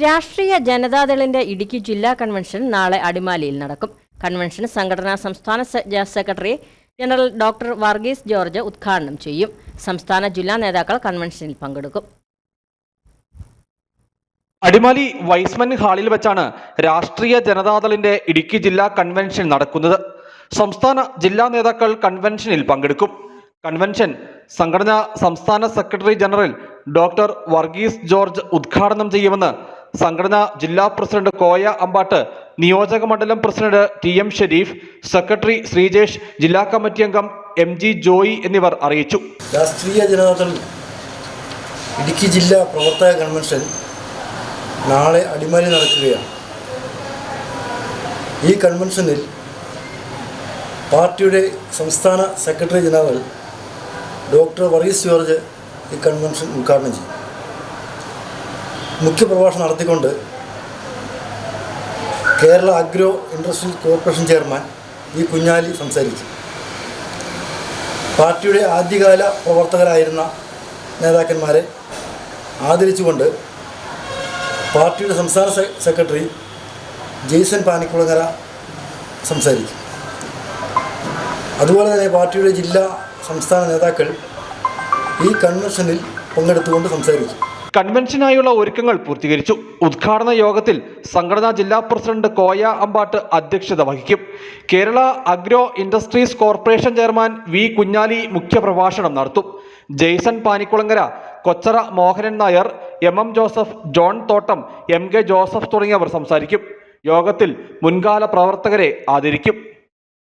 രാഷ്ട്രീയ ജനതാദളിന്റെ ഇടുക്കി ജില്ലാ കൺവെൻഷൻ നാളെ അടിമാലിയിൽ നടക്കും. കൺവെൻഷൻ സംഘടനാ സംസ്ഥാന secretary general doctor Varghese George ഉദ്ഘാടനം ചെയ്യും. സംസ്ഥാന ജില്ലാ നേതാക്കൾ കൺവെൻഷനിൽ പങ്കെടുക്കും. അടിമാലി വൈസ്മൻ ഹാളിൽ വെച്ചാണ് രാഷ്ട്രീയ ജനതാദളിന്റെ ഇടുക്കി ജില്ലാ കൺവെൻഷൻ നടക്കുന്നത്. സംസ്ഥാന ജില്ലാ നേതാക്കൾ കൺവെൻഷനിൽ പങ്കെടുക്കും. കൺവെൻഷൻ സംഘടനാ സംസ്ഥാന secretary general doctor Varghese George ഉദ്ഘാടനം ചെയ്യുമെന്ന് സംഘടനാ ജില്ലാ പ്രസിഡന്റ് കോയ അമ്പാട്ട് നിയോജക മണ്ഡലം president T M Sherif secretary Sreejesh ജില്ലാ കമ്മിറ്റി അംഗം എം ജി ജോയി എന്നിവർ അറിയിച്ചു. രാഷ്ട്രീയ ജനതാദൾ ഇടുക്കി ജില്ലാ പ്രവർത്തക കൺവെൻഷൻ നാളെ അടിമാലി നടക്കുകയാണ്. ഈ കൺവെൻഷനിൽ പാർട്ടിയുടെ സംസ്ഥാന secretary general doctor Varghese George ഈ കൺവെൻഷൻ ഉദ്ഘാടനം ചെയ്യും. മുഖ്യപ്രഭാഷണം നടത്തിക്കൊണ്ട് Kerala agro industrial corporation chairman V Kunhali സംസാരിച്ചു. പാർട്ടിയുടെ ആദ്യകാല പ്രവർത്തകരായിരുന്ന നേതാക്കന്മാരെ ആദരിച്ചുകൊണ്ട് പാർട്ടിയുടെ സംസ്ഥാന സെക്രട്ടറി ജെയ്സൺ പാനിക്കുളങ്ങര സംസാരിച്ചു. അതുപോലെ തന്നെ പാർട്ടിയുടെ ജില്ലാ സംസ്ഥാന നേതാക്കൾ ഈ കൺവെൻഷനിൽ പങ്കെടുത്തുകൊണ്ട് സംസാരിക്കും കൺവെൻഷനായുള്ള ഒരുക്കങ്ങൾ പൂർത്തീകരിച്ചു. ഉദ്ഘാടന യോഗത്തിൽ സംഘടനാ ജില്ലാ പ്രസിഡന്റ് കോയ അമ്പാട്ട് അധ്യക്ഷത വഹിക്കും. Kerala agro industries corporation chairman V Kunhali മുഖ്യപ്രഭാഷണം നടത്തും. Jaison Panikulangara Kochara Mohanan Nair M M Joseph John Thottam M K Joseph തുടങ്ങിയവർ സംസാരിക്കും. യോഗത്തിൽ മുൻകാല പ്രവർത്തകരെ ആദരിക്കും.